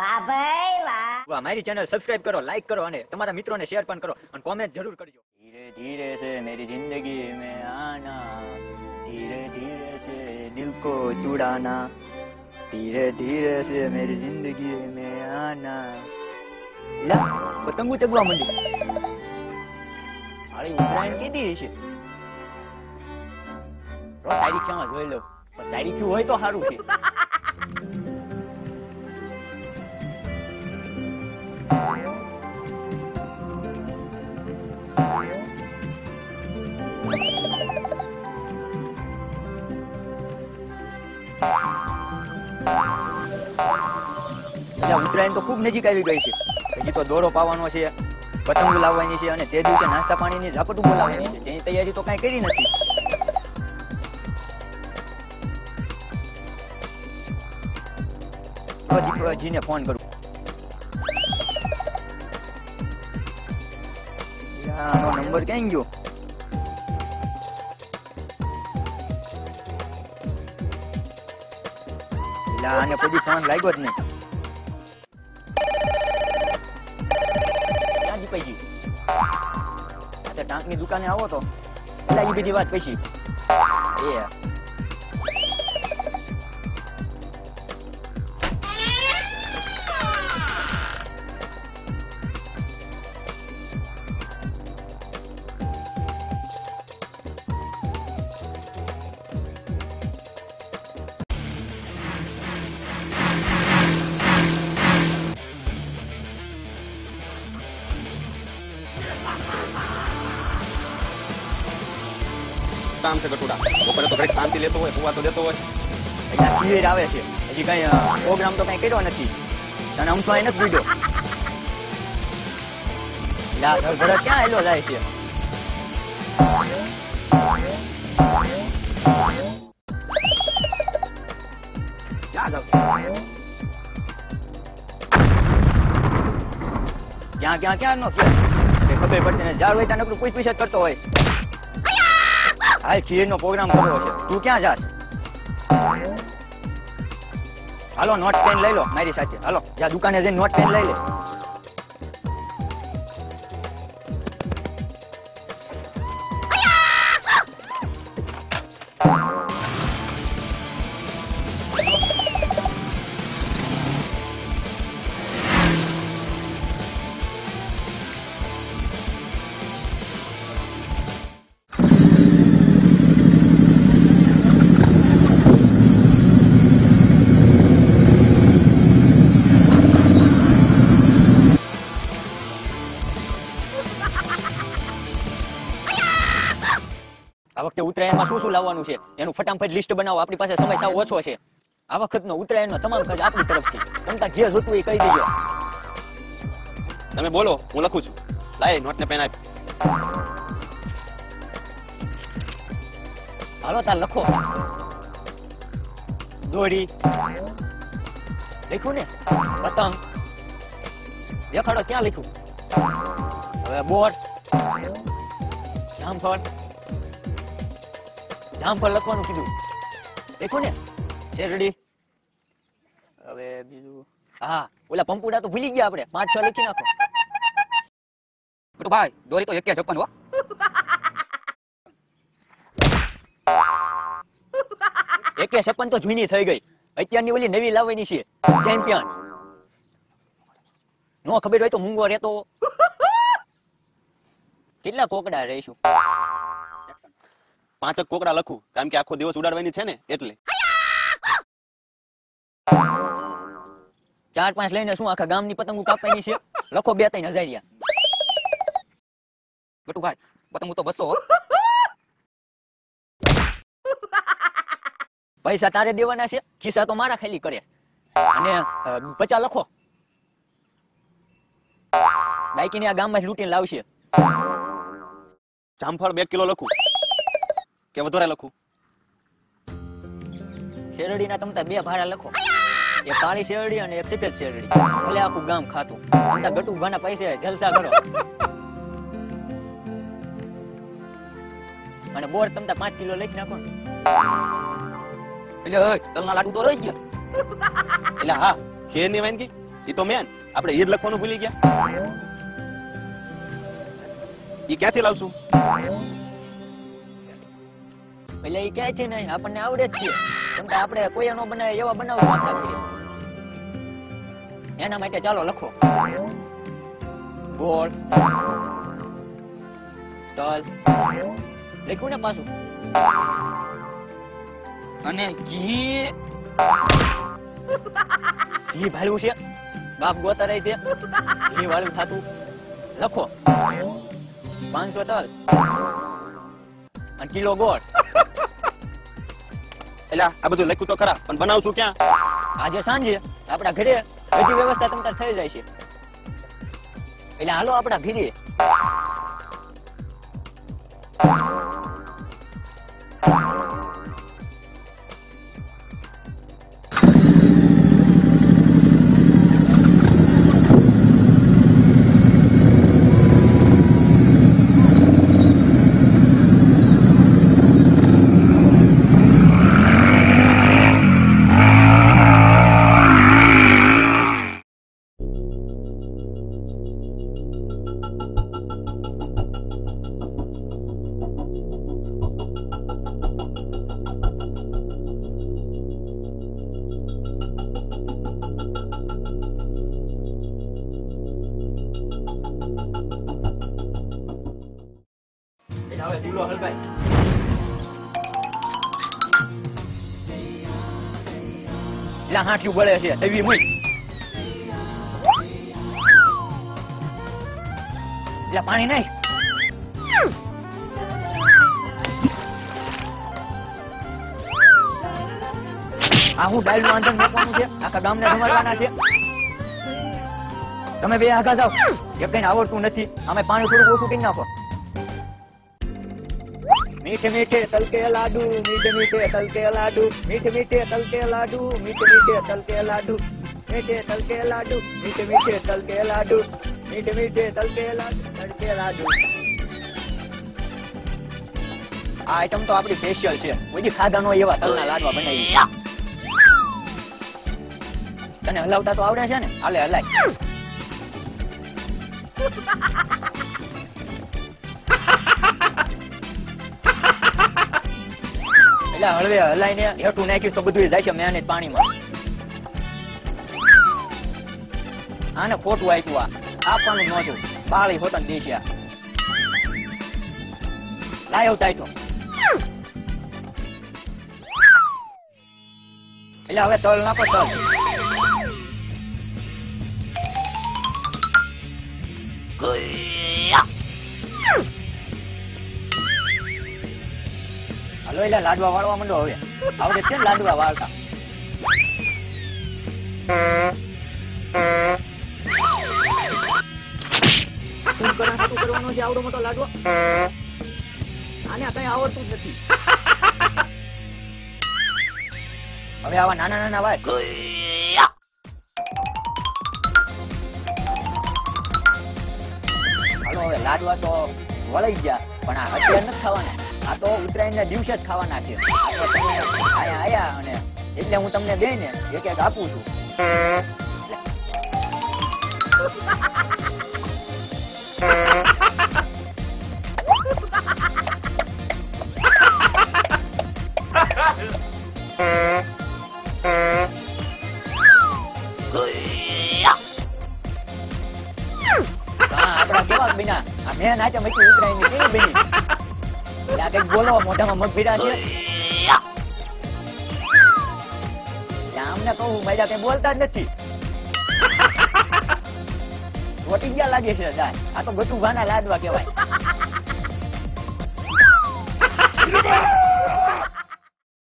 વાહ ભાઈ વાહ. વાહ મારી ચેનલ સબસ્ક્રાઇબ કરો લાઈક કરો અને તમારા મિત્રોને શેર પણ કરો અને કોમેન્ટ જરૂર કરજો. ધીરે ધીરે સે મેરી જિંદગી મેં આના. ધીરે ધીરે સે દિલ કો ચુડાના. ધીરે ધીરે સે મેરી જિંદગી મેં આના. લા પતંગો ચગવા માંડી. હાળી ઉત્તરાયણ કીધી છે તારીખ ક્યાં જોઈ લો. પણ તારીખ હોય તો સારું છે. એટલે ઉત્તરાયણ તો ખૂબ નજીક આવી ગઈ છે. હજી તો દોરો પાવાનો છે, પતંગ લાવવાની છે અને તે દિવસે નાસ્તા પાણીની ઝાપટું બોલાવવાની છે. તેની તૈયારી તો કાંઈ કરી નથી. તો ફોન કરું. નંબર ક્યાં ગયો? આને કોઈ ફોન લાગ્યો જ નહીં. તો ટાંકની દુકાને આવો તો. પેલા બીજી વાત પછી એ કામ છે ગટુડા. બપોરે તો ઘડીક શાંતિ લેતો હોય તો દેતો હોય. અહીંયા ક્લિયર આવે છે. હજી કઈ પ્રોગ્રામ તો કઈ કર્યો નથી. અને આમ તો અહીં નથી બીજો લા ઘર ઘર ક્યાં આવેલો જાય છે? ક્યાં ક્યાં ક્યાં નો ખબર પડતી જાળ હોય ત્યાં નકરું પૂછ પૂછ કરતો હોય. હાલ ખીર નો પ્રોગ્રામ થયો છે. તું ક્યાં જાસ હાલો નોટ પેન લઈ લો મારી સાથે. હાલો, જા દુકાને જઈને નોટ પેન લઈ લે. ઉત્તરાયણમાં શું શું લાવવાનું છે? એનું ફટાફટ લિસ્ટ બનાવો. આપણી પાસે સમય સાવ ઓછો છે. આ વખતનો ઉત્તરાયણનો તમામ ખર્ચ આપણી તરફથી. તમતા જે જોતું એ કહી દેજો. તમે બોલો હું લખું છું. લાય નોટ ને પેન આપ. હાલો તાર લખો. દોરી. લખ્યું ને? પતંગ. દેખાડો ક્યાં લખ્યું? હવે બોટ. જામફળ. જામફળ લખવાનું કીધું. દેખો ને શેરડી હવે બીજું. હા ઓલા પંપુડા તો ભૂલી ગયા આપણે. પાંચ છ લખી નાખો. ભાઈ દોરી તો એકે છપ્પન હો. એકે છપ્પન તો જૂની થઈ ગઈ. અત્યારની ઓલી નવી લાવવાની છે. ચેમ્પિયન. નો ખબર હોય તો મૂંગો રહેતો. કેટલા કોકડા રહીશું? પાંચ જ કોકડા લખું. કારણ કે આખો દિવસ ઉડાડવાની છે ને, એટલે. ચાર પાંચ લઈને શું આખા ગામની પતંગો કાપવાની છે? લખો બે ત્રણ હજારિયા. ગટુભાઈ, પતંગો તો બસો પૈસા તારે દેવાના છે? ખિસ્સા તો મારા ખાલી કરે. અને પચા લખો. બાઈકીને આ ગામમાં જ લૂંટીને લાવશે. જામફળ બે કિલો લખું. કે વધારે લખું? શેરડીના તમતા બે ભાડા લખો. એક કાળી શેરડી અને એક સફેદ શેરડી. એટલે આખું ગામ ખાતું. તમતા ગટુ ભાના પૈસે જલસા કરો. અને બોર તમતા પાંચ કિલો લખી નાખો એટલે તલના લાડુ તો રહી ગયા. એટલે હા ખેરની વાનગી? એ તો મેન. આપણે એ જ લખવાનું ભૂલી ગયા. એ ક્યાંથી લાવશું? એટલે એ કહે છે ને, આપણને આવડે જ છે. કેમ કે આપણે કોઈ નો બનાવે એવા બનાવવા માંગતા એના માટે ચાલો લખો. ગોળ, તલ, લખ્યું ને પાછું? અને ઘી. ઘી ભાડું છે. બાપ ગોતા રહી છે. ઘી વાળું થતું. લખો. પાંચસો તલ. અને કિલો ગોળ. એટલે આ બધું લખ્યું તો ખરા, પણ બનાવશું ક્યાં? આજે સાંજે આપણા ઘરે બધી વ્યવસ્થા તમ થઈ જાય છે. એટલે હાલો આપણા ઘરે. એટલે એટલે હાંઠિયું બળે છે. તવી મૂક એટલે પાણી નાખ આ હું ડાયલનું મૂકવાનું છે આખા ગામને જમાડવાના છે? તમે બે આગા જાઓ. એક કઈ આવડતું નથી. અમે પાણી થોડુંક ઓછું કરી નાખો. મીઠે મીઠે તલકે લાડુ મીઠે મીઠે તલકે લાડુ મીઠે મીઠે તલકે લાડુ મીઠે મીઠે તલકે લાડુ મીઠે તલકે લાડુ મીઠે મીઠે તલકે લાડુ મીઠે મીઠે તલકે લાડુ તલકે લાડુ. આ આઈટમ તો આપણી સ્પેશિયલ છે. કોઈ સાધનો નો એવા તલના લાડવા બનાવી તને હલાવતા તો આવડે છે ને? હાલે હલાય. એટલે હળવે હલાઈને હેઠું નાખ્યું તો બધું જાય છે મેં પાણીમાં. આને ખોટું આપ્યું આ. આપવાનું નહોતું બાળી હોતન દે છે આ. લાયો તાઈતો એટલે હવે તલ નાખો તલ. હાલો એટલે લાડવા વાળવા માંડો હવે. આવડે છે ને લાડવા વાળતા. શું કરવા શું કરવાનો છે આવડો મોટો લાડવો? આને કઈ આવડતું જ નથી. હવે આવા નાના નાના વાત હાલો હવે લાડવા તો વળાઈ ગયા પણ આ અત્યારે નથી ખાવાના. આ તો ઉત્તરાયણના દિવસે જ ખાવાના છે. આયા અને એટલે હું તમને દઈ ને એક એક આપું છું. હા, આપણા કેવા બિના આ મેં નાચા મચી ઉતરાય બોલો મોઢામાં મગ ભીડા છે? અમને કહું મજા કઈ બોલતા જ નથી. રોટી ગયા લાગે છે આ તો ગટુ ભાના લાદવા કહેવાય.